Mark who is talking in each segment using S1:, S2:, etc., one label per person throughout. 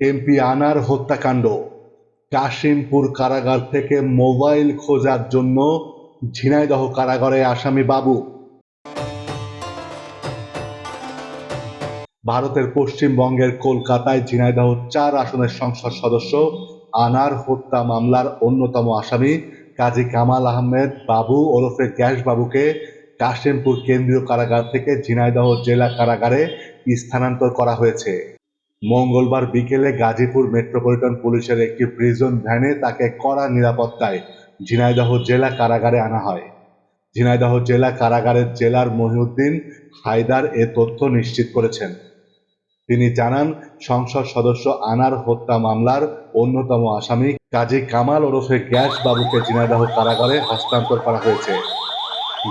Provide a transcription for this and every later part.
S1: MP আনার হত্যাকাণ্ড। কাশিমপুর কারাগার থেকে মোবাইল খোঁজার জন্য ঝিনাইদহ কারাগারে আসামি বাবু। ভারতের পশ্চিমবঙ্গের কলকাতায় ঝিনাইদহ চার আসনের সংসদ সদস্য আনার হত্যা মামলার অন্যতম আসামি কাজী কামাল আহমেদ বাবু ওরফে গ্যাস বাবুকে কাশিমপুর কেন্দ্রীয় কারাগার থেকে ঝিনাইদহ জেলা কারাগারে স্থানান্তর করা হয়েছে। মঙ্গলবার বিকেলে গাজীপুর মেট্রোপলিটন পুলিশের একটি প্রিজন ভ্যানে তাকে কড়া নিরাপত্তায় ঝিনাইদহ জেলা কারাগারে আনা হয়। ঝিনাইদহ জেলা কারাগারের জেলার মহিউদ্দিন হায়দার এ তথ্য নিশ্চিত করেছেন। তিনি জানান, সংসদ সদস্য আনার হত্যা মামলার অন্যতম আসামি কাজী কামাল ওরফে গ্যাস বাবুকে ঝিনাইদহ কারাগারে হস্তান্তর করা হয়েছে।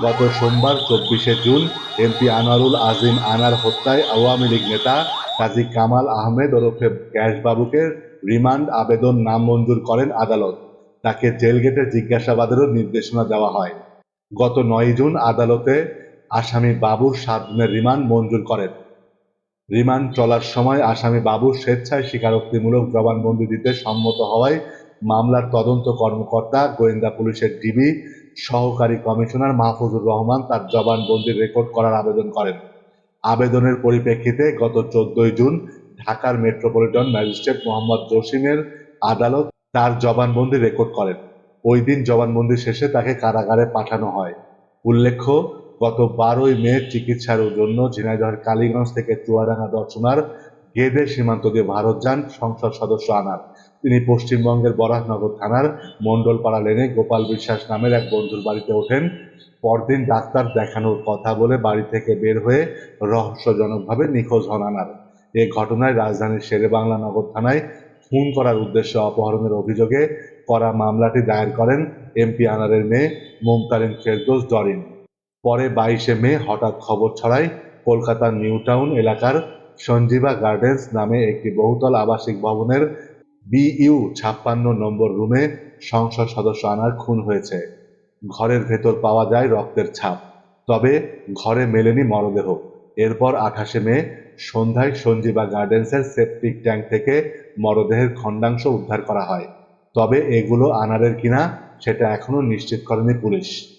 S1: গত সোমবার, চব্বিশে জুন, এমপি আনোয়ারুল আজিম আনার হত্যায় আওয়ামী লীগ নেতা কাজী কামাল আহমেদ ওরফে গ্যাস বাবুকে রিমান্ড আবেদন নামঞ্জুর করেন আদালত। তাকে জেল গেটে জিজ্ঞাসাবাদেরও নির্দেশনা দেওয়া হয়। গত নয় জুন আদালতে আসামি বাবুর সাত দিনের রিমান্ড মঞ্জুর করেন। রিমান্ড চলার সময় আসামি বাবু স্বেচ্ছায় স্বীকারোক্তিমূলক জবানবন্দি দিতে সম্মত হওয়ায় মামলার তদন্ত কর্মকর্তা, গোয়েন্দা পুলিশের ডিবি, সহকারী কমিশনার মাহফুজুর রহমান তার জবানবন্দি রেকর্ড করার আবেদন করেন। আবেদনের পরিপ্রেক্ষিতে গত চোদ্দই জুন ঢাকার মেট্রোপলিটন ম্যাজিস্ট্রেট মোহাম্মদ জসিমের আদালত তার জবানবন্দি রেকর্ড করেন। ওই দিন জবানবন্দি শেষে তাকে কারাগারে পাঠানো হয়। উল্লেখ্য, গত বারোই মে চিকিৎসার জন্য ঝিনাইদহের কালীগঞ্জ থেকে চুয়াডাঙ্গা দর্শনার গেদে সীমান্ত দিয়ে ভারত যান, সংসদ সদস্য আনার। তিনি পশ্চিমবঙ্গের বরাহনগর থানার মণ্ডলপাড়া লেনে গোপাল বিশ্বাস নামের এক বন্ধুর বাড়িতে ওঠেন। পরদিন ডাক্তার দেখানোর কথা বলে বাড়ি থেকে বের হয়ে রহস্যজনকভাবে নিখোঁজ হন আনার। এ ঘটনায় রাজধানীর শেরেবাংলা নগর থানায় খুন করার উদ্দেশ্যে অপহরণের অভিযোগে করা মামলাটি দায়ের করেন এমপি আনারের মেয়ে মুমতারিন ফেরদৌস ডরিন পরে বাইশে মে হঠাৎ খবর ছড়ায় কলকাতার নিউ টাউন এলাকার সঞ্জীবা গার্ডেন্স নামে একটি বহুতল আবাসিক ভবনের বিইউ ছাপ্পান্ন নম্বর রুমে সংসদ সদস্য আনার খুন হয়েছে। ঘরের ভেতর পাওয়া যায় রক্তের ছাপ। তবে ঘরে মেলেনি মরদেহ। এরপর আঠাশে মে সন্ধ্যায় সঞ্জীবা গার্ডেন্সের সেপটিক ট্যাঙ্ক থেকে মরদেহের খণ্ডাংশ উদ্ধার করা হয়। তবে এগুলো আনারের কিনা, সেটা এখনও নিশ্চিত করেনি পুলিশ।